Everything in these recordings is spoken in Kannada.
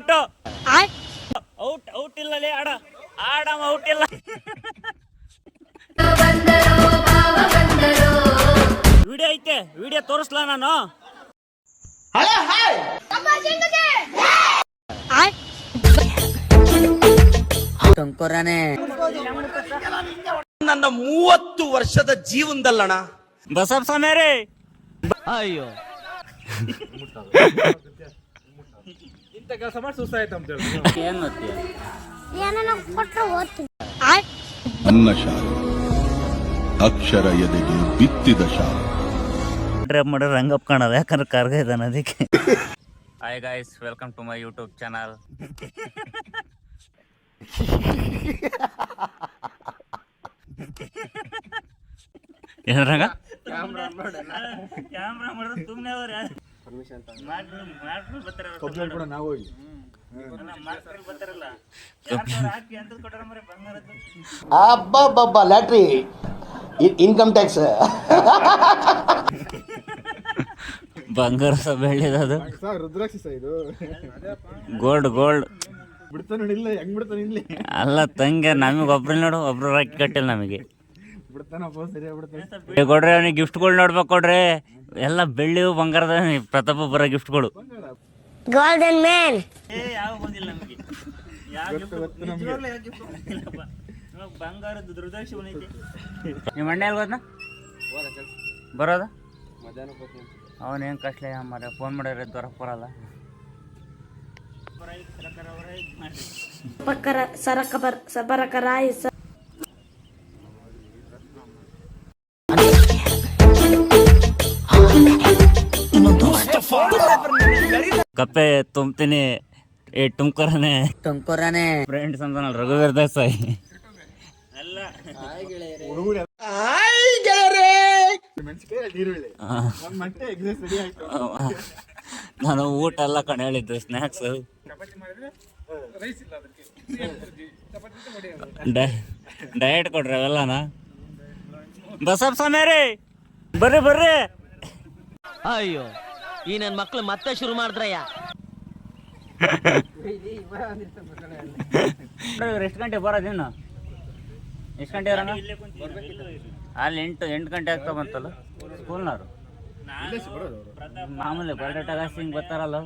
ಔಟ್. ಔಟ್ ಔಟ್ ಇಲ್ಲ ಲೇ ಆಡ. ಆಡಮ್ ಔಟ್ ಇಲ್ಲ. ವಿಡಿಯೋ ಐತೆ ವಿಡಿಯೋ ತೋರಿಸ್ಲಾ ನಾನು? ನನ್ನ ಮೂವತ್ತು ವರ್ಷದ ಜೀವನದಲ್ಲಣ ಬಸಪ್ಪ ಸ್ವಾಮಿಯರೇ. ಅಯ್ಯೋ. ಇಂಥ ಕೆಲಸ ಮಾಡಿ ಸುಸ್ತಾಯ್ತು ಅಂತ ಹೇಳಿ ಏನ್ ಮಾಡ್ತೀಯ ಏನನ್ನ ಕೊಟ್ರೆ ಓದ್ತೀನಿ. ಅನ್ನ ಶಾಲೆ. ಅಕ್ಷರ ಎದೆಗೆ ಬಿತ್ತಿದ ಶಾಲೆ. ಡ್ರೈವ್ ಮಾಡಿ ರಂಗಪ್ಪ ಕಾಣಲ್ಲ ಯಾಕಂದ್ರೆ ಕಾರ್ಗ ಇದ್ದಾನೆ ಅದಕ್ಕೆ. Hi guys welcome to my YouTube channel ಏನ್ ರಂಗ? ಕ್ಯಾಮ್ರಾ ಮಾಡಿದ್ರೆ ಸುಮ್ಮನೆ ಅವ್ರ ಕೂಡ ನಾವು ಅಬ್ಬಬ್ಬಬ್ಬ ಲ್ಯಾಟ್ರಿ. Income tax. ಬಂಗಾರ ಸಹ ಸರ್ ರುದ್ರಾಕ್ಷಿ ಸರ್ ಇದು. ಗೋಲ್ಡ್ ಗೋಲ್ಡ್ ಬಿಡ್ತಾನೆ ಇಲ್ಲ ಹೆಂಗ್ ಬಿಡ್ತಾನೆ ಇಲ್ಲಿ. ಅಲ್ಲ ತಂಗ ನಮಗೆ ಒಬ್ರು ನೋಡು ಒಬ್ರು ರಾಕಿ ಕಟ್ಟಿಲ್ಲ ನಮಗೆ. ಕೊಡ್ರಿ ಅವನಿಗೆ ಗಿಫ್ಟ್ಗಳು ನೋಡ್ಬೇಕು ಕೊಡ್ರಿ. ಎಲ್ಲ ಬೆಳ್ಳಿ ಬಂಗಾರದ ಪ್ರತಾಪ ಬರೋ ಗಿಫ್ಟ್ಗಳು. ಗೋಲ್ಡನ್ ಮ್ಯಾನ್ ಯಾವ ಬಂದಿಲ್ಲ ನಮಗೆ? ಬಂಗಾರದ ದುರ್ದರ್ಶಿ ಬಂದೈತಿ ನಿಮ್ಮ ಅಣ್ಣ ಎಲ್ಲಿ ಹೋದ್ನ? ಬರೋದ? ಅವನು ಏನು ಕಷ್ಟಲೇ ಮರ ಫೋನ್ ಮಾಡಿದ್ರೆ ದೊರಕ್ ಬರಲ್ಲ. ಪಕ್ಕರ ಸರಕ ಬರ್ ಸಬರಕರಾಯಿ ಸ ಕಪ್ಪೆ ತುಂಬ್ತೀನಿ. ಏ ತುಂಬ್ಕೊರನೆ ಟೊಂಕೊರನೆ ಫ್ರೆಂಡ್ಸ್ ಅಂತ ನಾನು ರಘುವೀರ್ ದೇಸಾಯಿ ಅಲ್ಲ. ನಾನು ಊಟ ಎಲ್ಲ ಕಣ ಹೇಳಿದ್ದು ಸ್ನ್ಯಾಕ್ಸ್ ಚಪಾತಿ ಮಾಡಿದ್ರೆ ರೈಸ್ ಇಲ್ಲ ಅದಕ್ಕೆ. ಚಪಾತಿ ಮಾಡಿ ಡಯಟ್ ಕೊಡ್ರಿ ಅವೆಲ್ಲನ? ಬಸಪ್ಪ ಸ್ವಾಮಿಯರೇ ಬರ್ರಿ ಬರ್ರಿ. ಅಯ್ಯೋ. ಈ ನನ್ನ ಮಕ್ಳು ಮತ್ತೆ ಶುರು ಮಾಡಿದ್ರಯ್ಯ. ಎಷ್ಟು ಗಂಟೆ ಬರೋದು ಇನ್ನು ಎಷ್ಟು ಗಂಟೆ ಇರೋಣ ಅಲ್ಲಿ ಎಂಟು ಎಂಟು ಗಂಟೆ ಆಗ್ತಾ ಬಂತಲ್ಲ? ಸ್ಕೂಲ್ನವರು? ಮಾಮೂಲಿ ಬಯೋಡೇಟಾ ಹಿಂಗೆ ಬರ್ತಾರಲ್ಲ?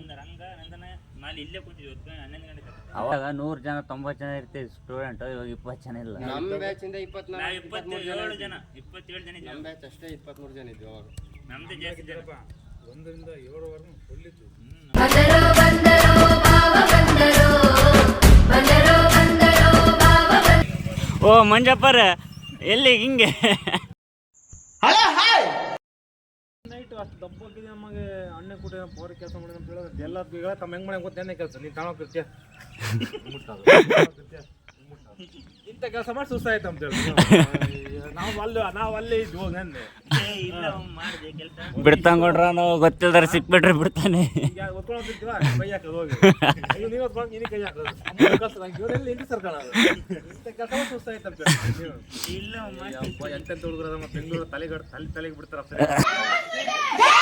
ಅವಾಗ ನೂರು ಜನ ತೊಂಬತ್ತು ಜನ ಇರ್ತೀವಿ ಸ್ಟೂಡೆಂಟ್ ಇವಾಗ ಇಪ್ಪತ್ತು ಜನ ಇಲ್ಲ. ನಮ್ಮ ಬ್ಯಾಚ್ ಇಂದ ಇಪ್ಪತ್ನಾಲ್ಕು ಇಪ್ಪತ್ತೇಳು ಜನ ಇಪ್ಪತ್ತೇಳು ಜನ ನಮ್ಮ ಬ್ಯಾಚ್ ಅಷ್ಟೇ ಇಪ್ಪತ್ಮೂರು ಜನ ಇದ್ವಿ ಅವಾಗ. ನಮ್ದು ಜಾಸ್ತಿ ಜನ. ಒಂದರಿಂದ ಏಳುವರೆಗೂ ಫುಲ್ ಇತ್ತು ಓ ಮಂಜಪ್ಪರ ಎಲ್ಲಿ ಹಿಂಗೆ? ನೈಟ್ ಅಷ್ಟು ದಬ್ಬಕ್ಕಿದೆ ನಮಗೆ ಅಣ್ಣ ಕೂಡ ಕೆಲಸ ಮಾಡಿದ ಅಂತ ಹೇಳಿದ್ರೆ ಎಲ್ಲ ಈಗ ತಮ್ಮ ಹೆಂಗ್ ಮಾಡಿ ಗೊತ್ತೇನೆ ಕೆಲಸ. ನೀನು ತಾಣೋಕಿರ್ತೀಯ ಇಂಥ ಕೆಲಸ ಮಾಡಿ ಸುಸ್ತಾಯ್ತು ಅಂತ ಹೇಳಿ ನಾವು ಅಲ್ಲಿ ನಾವು ಅಲ್ಲಿ ಇದ್ವಿ ಹೋಗಂದೆ ನೆನ್ನೆ ಬಿಡ್ತಂಗೊಡ್ರ ನಾವು ಗೊತ್ತಿಲ್ದಾರೆ ಸಿಕ್ಬಿಟ್ರೆ ಬಿಡ್ತಾನೆ. ಈಗ ಒತ್ಕೊಂಡ್ತಿರ್ತೀವ ಕೈ ಹಾಕೋದು ಹೋಗಿ. ನೀವು ಒತ್ಕೊಂಡು ನೀನು ಕೈ ಹಾಕೋದು. ಇವರೆಲ್ಲ ಇಂಟಿ ಸರ್ಕಾರ ಇಂಥ ಕೆಲಸ ಮಾಡಿ ಸುಸ್ತಾಯ್ತು ಅಂತ ಹೇಳಿ ಎಂತೆಂತ ಹುಡುಗರ ಮತ್ತೆ ಬೆಂಗಳೂರು ತಲೆಗಡ್ ತಲೆ ತಲೆಗೆ ಬಿಡ್ತಾರ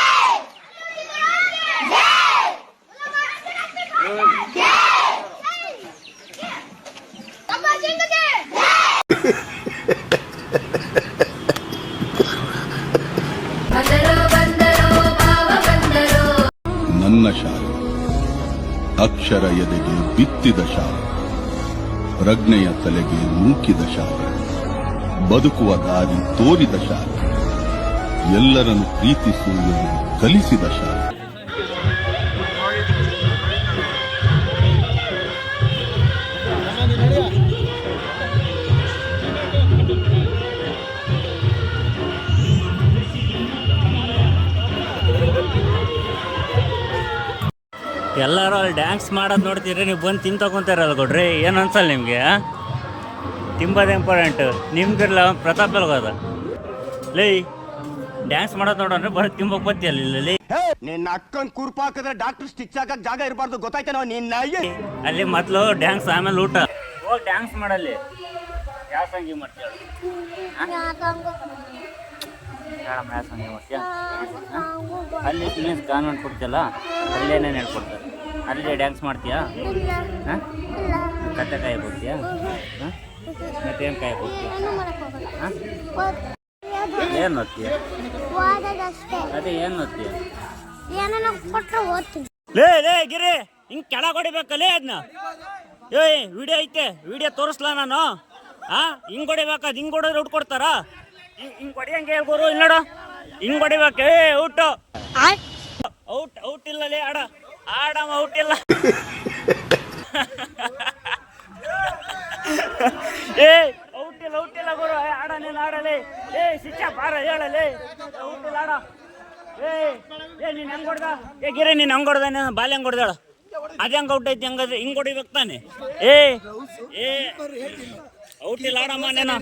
ನನ್ನ ಶಾಲೆ. ಅಕ್ಷರ ಎದೆಗೆ ಬಿತ್ತಿದ ಶಾಲೆ. ಪ್ರಜ್ಞೆಯ ತಲೆಗೆ ನೂಕಿದ ಶಾಲೆ. ಬದುಕುವ ದಾರಿ ತೋರಿದ ಶಾಲೆ. ಎಲ್ಲರನ್ನು ಪ್ರೀತಿಸುವುದನ್ನು ಕಲಿಸಿದ ಶಾಲೆ. ಎಲ್ಲರೂ ಅಲ್ಲಿ ಡ್ಯಾನ್ಸ್ ಮಾಡೋದು ನೋಡ್ತೀರಿ ನೀವು ಬಂದು ತಿನ್ ತಗೊಂತಾರಲ್ಲ ಕೊಡ್ರಿ ಏನು ಅನ್ಸಲ್ಲ ನಿಮಗೆ ತಿಂಬೋದು ಇಂಪಾರ್ಟೆಂಟ್ ಅವ್ನು ಪ್ರತಾಪ್ ಹೋದ ಲೇ ಡ್ಯಾನ್ಸ್ ಮಾಡೋದು ನೋಡೋಣ ಬರೀ ತಿಂಬಕ್ಕೆ ಬತ್ತಿ ಅಲ್ಲಿ ಲೇ. ನಿನ್ನ ಅಕ್ಕನ ಕುರ್ಪ ಹಾಕಿದ್ರೆ ಡಾಕ್ಟರ್ ಸ್ಟಿಚ್ ಹಾಕಕ್ ಜಾಗ ಇರಬಾರ್ದು ಗೊತ್ತಾಯ್ತೇನೋ ನಿನ್ನ ಅಲ್ಲಿ ಮೊದಲು ಡ್ಯಾನ್ಸ್ ಆಮೇಲೆ ಊಟ. ಹೋಗಿ ಡ್ಯಾನ್ಸ್ ಮಾಡಲ್ಲಿ. ಯಾವ ಸಂಗಿ ಮಾಡ್ತೀಯ? ಯಾವ ಸಂಗಿ ಮಾಡ್ತೀಯಾ? ಅಲ್ಲಿ ಮೀನ್ಸ್ ಕಾನ್ವೆಂಟ್ ಕೊಡ್ತಿಯಲ್ಲ ಅಲ್ಲೇನೇನು ಹೇಳ್ಕೊಡ್ತಾರೆ. ಅಲ್ಲೇ ಡ್ಯಾನ್ಸ್ ಮಾಡ್ತೀಯಾ? ಹಾಂ? ಕತ್ತೆ ಕಾಯಕ್ಕೆ ಹೋಗ್ತೀಯಾ? ಹಾಂ? ಮತ್ತೇನು ಕಾಯಕ್ಕೆ ಹೋಗ್ತೀಯ? ಏನು ಓದ್ತೀಯ ಅದೇ ಏನು ಓದ್ತೀಯ ಲೇ ಲೇ, ಗಿರಿ, ಹಿಂಗ್ ಕೆಳಗೆ ಹೊಡಿಬೇಕಲ್ಲೇ ಅದನ್ನ ಏಯ್, ವಿಡಿಯೋ ಐತೆ, ವಿಡಿಯೋ ತೋರಿಸ್ಲಾ ನಾನು? ಹಾ? ಹಿಂಗ್ ಹೊಡಿಬೇಕಾದ್ ಹಿಂಗ್ ಹಿಂಗೆ ಔಟ್ ಕೊಡ್ತಾರ? ಹಿಂಗ್ ಹೊಡಿಯಂಗೆ ಹೇಳ್ಬೋರು ಇಲ್ಲ ನೋಡು. ಹಿಂಗ್ ಹೊಡಿಬೇಕು, ಏ ಔಟ್ ಔಟ್ ಔಟ್ ಇಲ್ಲ ಲೇ ಆಡ. ಆಡಮ್ಮ ಔಟ್ ಇಲ್ಲ. ಏ, ಔಟ್ ಇಲ್ಲ ಔಟ್ ಇಲ್ಲ ಗುರು. ಆಡ, ನೀನು ಆಡಲೇ. ಏ ಸಿಚ್ಚ ಬಾರ ಹೇಳಲೇ. ಔಟ್ ಇಲ್ಲ, ಆಡ. ಏ ಏ, ನೀನ್ ಹೆಂಗ್ ಹೊಡ್ದ? ಏ, ಗಿರಿ, ನೀನ್ ಹಂಗ್ ಹೊಡ್ದ? ನೀನು ಬಾಲ್ಯ ಹೆಂಗ್ ಹೊಡ್ದಾಳ? ಅದ್ ಹೆಂಗ್ ಔಟ್ ಐತಿ? ಹಂಗಾದ್ರೆ ಹಿಂಗ್ ಹೊಡಿಬೇಕು ತಾನೆ. ಏ ಏ, ಔಟ್ ಇಲ್ಲ, ಆಡಮ್ಮ ನೀನು.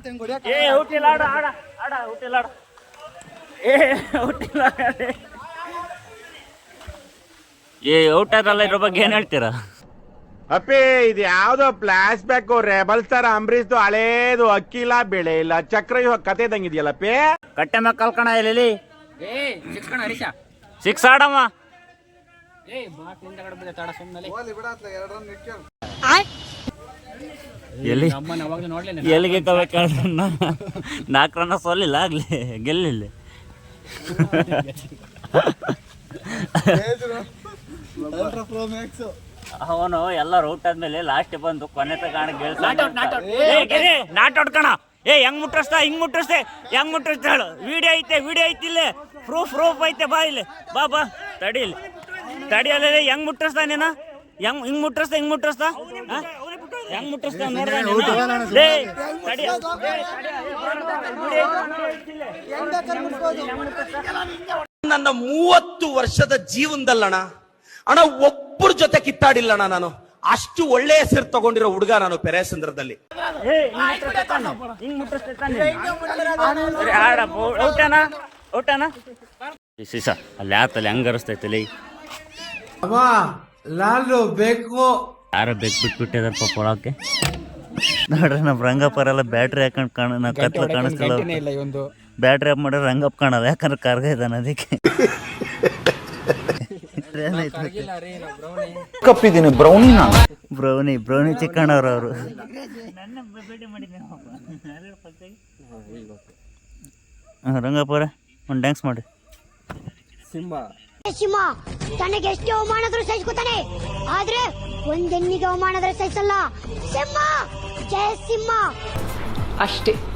ಏ, ಔಟ್ ಇಲ್ಲ, ಆಡ ಆಡ ಆಡ, ಔಟ್ ಇಲ್ಲ, ಆಡ. ಏ, ಔಟ್ ಇಲ್ಲ ಏ ಔಟ್ ಇರೋ ಇದ್ರ ಬಗ್ಗೆ ಏನ್ ಹೇಳ್ತೀರಾ? ಅಪ್ಪಿ ಇದು ಯಾವ್ದೋ ಫ್ಲಾಶ್ ಬ್ಯಾಕ್ ರೆಬಲ್ ಸ್ಟಾರ್ ಅಂಬರೀಶ್ದು ಹಳೇದು ಅಕ್ಕಿ ಇಲ್ಲ ಬೆಳೆ ಇಲ್ಲ. ಚಕ್ರ ಇವಾಗ ಕತೆ ಇದಂಗಿದೆಯಲ್ಲಪ್ಪಿ ಕಟ್ಟೆ ಮ್ಯಾಗ ಕಲ್ಕಣ ಇಲ್ಲಿ ಸಿಕ್ಸ್ ಆಡಮ್ಮ. ಎಲ್ಲಿ? ಎಲ್ಲಿಗೆ ಕಬೇಕು ನಾಲ್ಕು ರನ್ನ ಸೋಲಿಲ್ಲ ಆಗ್ಲಿ. ಗೆಲ್ಲಿಲ್ಲ. ಅವನು ಎಲ್ಲ ರೌಟ್ ಆದ್ಮೇಲೆ ಲಾಸ್ಟ್ ಬಂದು ಕೊನೆ ತಗಾಣ ನಾಟ್ ಔಟ್ ಕಣ. ಏ ಹೆಂಗ್ ಮುಟ್ಟಿಸ್ತಾ ಹಿಂಗ್ ಮುಟ್ಟಿಸ್ತೆ ಹೆಂಗ್ ಮುಟ್ಟಿಸ್ತಾ ಹೇಳು. ವಿಡಿಯೋ ಐತೆ ವಿಡಿಯೋ ಐತಿ ಇಲ್ಲೇ. ಪ್ರೂಫ್ ಪ್ರೂಫ್ ಐತೆ ಬಾ ಇಲ್ಲಿ. ಬಾ ಬಾ. ತಡಿ ಇಲ್ಲಿ. ತಡಿಯಲ್ಲ ಹೆಂಗ್ ಮುಟ್ಟಿಸ್ತಾ ನೀನ? ಹೆಂಗ್ ಹಿಂಗ್ ಮುಟ್ಟಿಸ್ತಾ ಹಿಂಗ್ ಮುಟ್ಟಿಸ್ತಾ ಹೆಂಗ್ ಮುಟ್ಟಿಸ್ತಾ ನೋಡ್ದ ನೀನು? ತಡಿ. ನನ್ನ ಮೂವತ್ತು ವರ್ಷದ ಜೀವನದಲ್ಲಣ ಅಣ್ಣ ಒಬ್ಬರ ಜೊತೆ ಕಿತ್ತಾಡಿಲ್ಲಣ್ಣ ನಾನು. ಅಷ್ಟು ಒಳ್ಳೆ ಹೆಸರು ತಗೊಂಡಿರೋ ಹುಡುಗ ನಾನು ಪೆರೇಸಂದ್ರದಲ್ಲಿ ಸಿಸ ಅಲ್ಲಿ ಆತಲ್ಲಿ ಹೆಂಗ್ ಅರಸ್ತೈತಲ್ಲಿ. ಯಾರೋ ಬೆಕ್ ಬಿಟ್ಬಿಟ್ಟಿದಾರ ಪಾಪ ಒಳಕ್ಕೆ ನೋಡ್ರಿ ನಮ್ಮ ರಂಗಪ್ಪ ಎಲ್ಲ ಬ್ಯಾಟ್ರಿ ಹಾಕೊಂಡು ಕಾಣ ನಾ ಕತ್ಲ ಕಾಣಿಸ್ತಿಲ್ಲ ಬ್ಯಾಟ್ರಿ ಆಫ್ ಮಾಡಿದ್ರೆ ರಂಗಪ್ಪ ಕಾಣಲ್ಲ ಯಾಕಂದ್ರೆ ಕರ್ಗ ಇದ್ದಾನೆ ಅದಕ್ಕೆ. ಕಪ್ಪಿದ್ದೀನಿ ಬ್ರೌನಿ ಬ್ರೌನಿ ಬ್ರೌನಿ ಚಿಕ್ಕಣ್ಣವ್ರು ಅವರು. ರಂಗಪ್ಪರ ಒಂದು ಡ್ಯಾನ್ಸ್ ಮಾಡಿ. ಸಿಂಹ. ತನಗೆ ಎಷ್ಟು ಅವಮಾನದ್ರು ಸಹಿಸ್ಕೊತಾನೆ. ಆದ್ರೆ ಒಂದೆನ್ನಿಗೆ ಅವಮಾನದ್ರೆ ಸಹಿಸಲ್ಲ. ಸಿಂಹ ಜಯ ಸಿಂಹ. ಅಷ್ಟೇ.